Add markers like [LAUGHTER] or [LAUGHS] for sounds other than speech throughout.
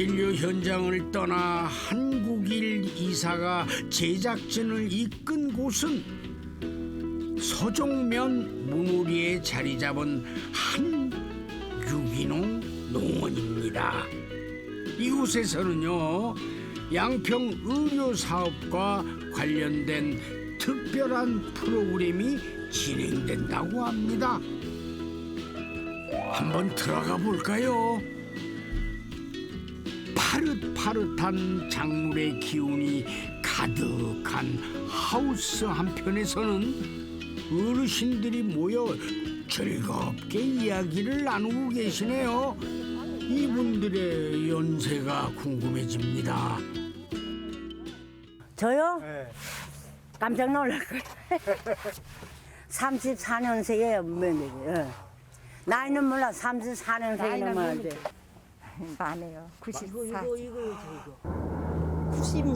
진료 현장을 떠나 한국일 이사가 제작진을 이끈 곳은 서종면 문우리에 자리 잡은 한 유기농 농원입니다. 이곳에서는요 양평 의료 사업과 관련된 특별한 프로그램이 진행된다고 합니다. 한번 들어가 볼까요? 파릇파릇한 작물의 기운이 가득한 하우스 한편에서는 어르신들이 모여 즐겁게 이야기를 나누고 계시네요. 이분들의 연세가 궁금해집니다. 저요? 네. 깜짝 놀랄 거예요. 34년생이에요, 며느리. 예. 나이는 몰라, 34년생이면 뭐지. 많아요. 94. 이거, 이거. 96.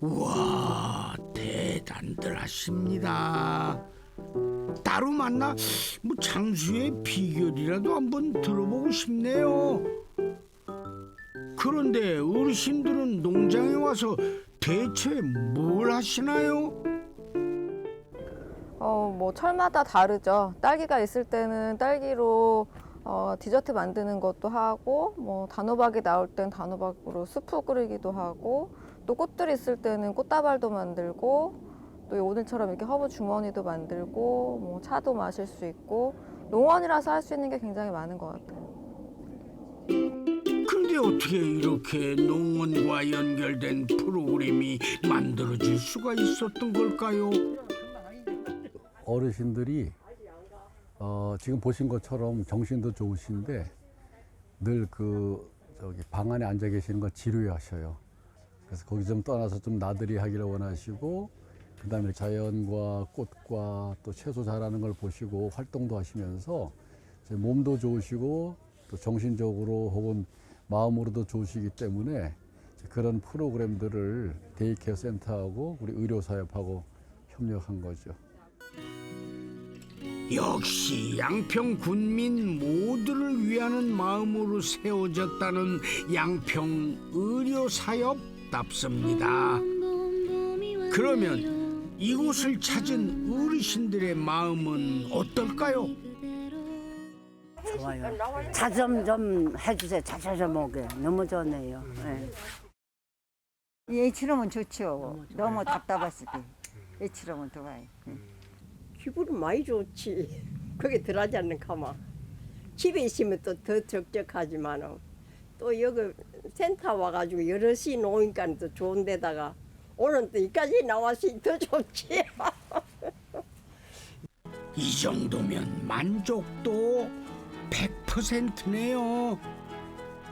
우와 대단들 하십니다. 따로 만나 뭐 장수의 비결이라도 한번 들어보고 싶네요. 그런데 어르신들은 농장에 와서 대체 뭘 하시나요? 어, 뭐 철마다 다르죠. 딸기가 있을 때는 딸기로 어, 디저트 만드는 것도 하고, 뭐 단호박이 나올 땐 단호박으로 수프 끓이기도 하고, 또 꽃들이 있을 때는 꽃다발도 만들고, 또 오늘처럼 이렇게 허브 주머니도 만들고, 뭐 차도 마실 수 있고, 농원이라서 할 수 있는 게 굉장히 많은 것 같아요. 근데 어떻게 이렇게 농원과 연결된 프로그램이 만들어질 수가 있었던 걸까요? 어르신들이 어, 지금 보신 것처럼 정신도 좋으신데 늘 그 저기 방 안에 앉아 계시는 걸 지루해하셔요. 그래서 거기 좀 떠나서 좀 나들이 하기를 원하시고 그다음에 자연과 꽃과 또 채소 자라는 걸 보시고 활동도 하시면서 몸도 좋으시고 또 정신적으로 혹은 마음으로도 좋으시기 때문에 그런 프로그램들을 데이케어 센터하고 우리 의료사협하고 협력한 거죠. 역시 양평 군민 모두를 위하는 마음으로 세워졌다는 양평 의료 사업답습니다. 그러면 이곳을 찾은 어르신들의 마음은 어떨까요? 좋아요. 자좀 좀 해주세요. 자자좀 오게. 너무 좋네요. 예. 예치로면 좋죠. 너무 답답했을 때. 예치로면 좋아요. 기분은 많이 좋지. [LAUGHS] 그게 덜하지 않는 가마. 집에 있으면 또 더 적적하지만은 또 여기 센터 와가지고 여럿이 노니까 또 좋은 데다가 오늘 또 여기까지 나왔으니 더 좋지. [LAUGHS] 이 정도면 만족도 100%네요.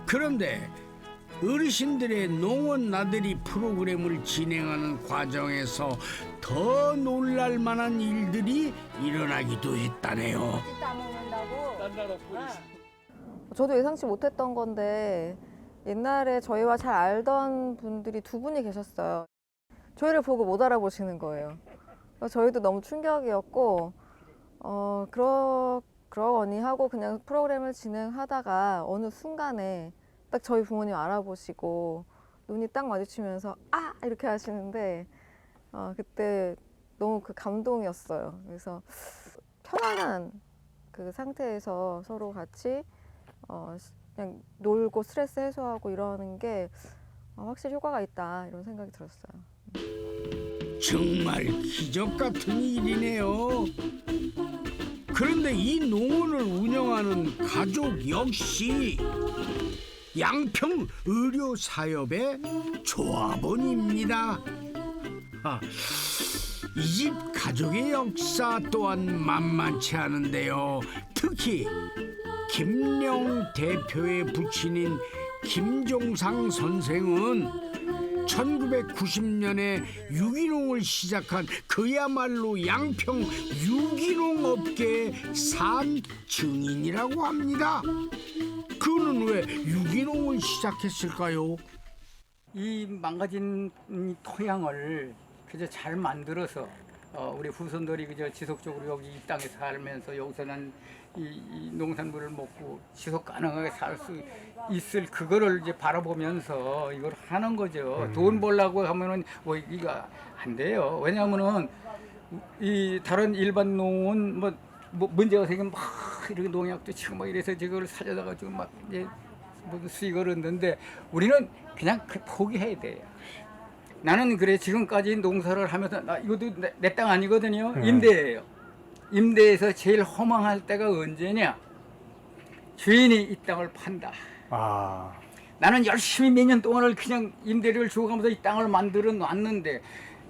그런데 어르신들의 농원 나들이 프로그램을 진행하는 과정에서 더 놀랄 만한 일들이 일어나기도 했다네요. 저도 예상치 못했던 건데 옛날에 저희와 잘 알던 분들이 두 분이 계셨어요. 저희를 보고 못 알아보시는 거예요. 그래서 저희도 너무 충격이었고 어 그러 그러거니 하고 그냥 프로그램을 진행하다가 어느 순간에 딱 저희 부모님 알아보시고 눈이 딱 마주치면서 아 이렇게 하시는데 어 그때 너무 그 감동이었어요. 그래서 편안한 그 상태에서 서로 같이 어, 그냥 놀고 스트레스 해소하고 이러는 게 어, 확실히 효과가 있다 이런 생각이 들었어요. 정말 기적 같은 일이네요. 그런데 이 농원을 운영하는 가족 역시 양평 의료사협의 조합원입니다. 이집 가족의 역사 또한 만만치 않은데요. 특히 김령 대표의 부친인 김종상 선생은 1990년에 유기농을 시작한 그야말로 양평 유기농 업계의 산 증인이라고 합니다. 그는 왜 유기농을 시작했을까요? 이 망가진 이 토양을 그저 잘 만들어서 어, 우리 후손들이 그저 지속적으로 여기 이 땅에 살면서 여기서는 이, 이 농산물을 먹고 지속 가능하게 살 수 있을 그거를 이제 바라보면서 이걸 하는 거죠. 돈 벌려고 하면은 뭐 이거 안 돼요. 왜냐하면은 이 다른 일반 농은 뭐, 뭐 문제가 생기면 막 이렇게 농약도 치고 막 이래서 저걸 살려다가지고 막 이제 무슨 수익을 얻는데 우리는 그냥 그 포기해야 돼요. 나는 그래 지금까지 농사를 하면서 나 이것도 내 땅 아니거든요. 임대예요. 임대에서 제일 허망할 때가 언제냐? 주인이 이 땅을 판다. 아, 나는 열심히 몇 년 동안을 그냥 임대료를 주고가면서 이 땅을 만들어 놨는데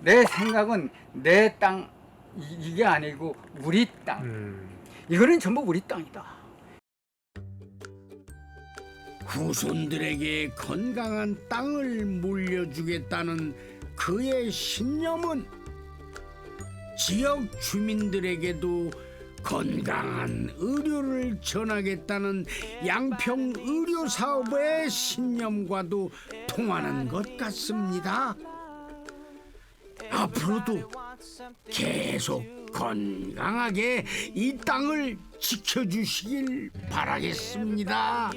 내 생각은 내 땅 이게 아니고 우리 땅. 음, 이거는 전부 우리 땅이다. 후손들에게 건강한 땅을 물려주겠다는 그의 신념은 지역 주민들에게도 건강한 의료를 전하겠다는 양평 의료 사업의 신념과도 통하는 것 같습니다. 앞으로도 계속 건강하게 이 땅을 지켜주시길 바라겠습니다.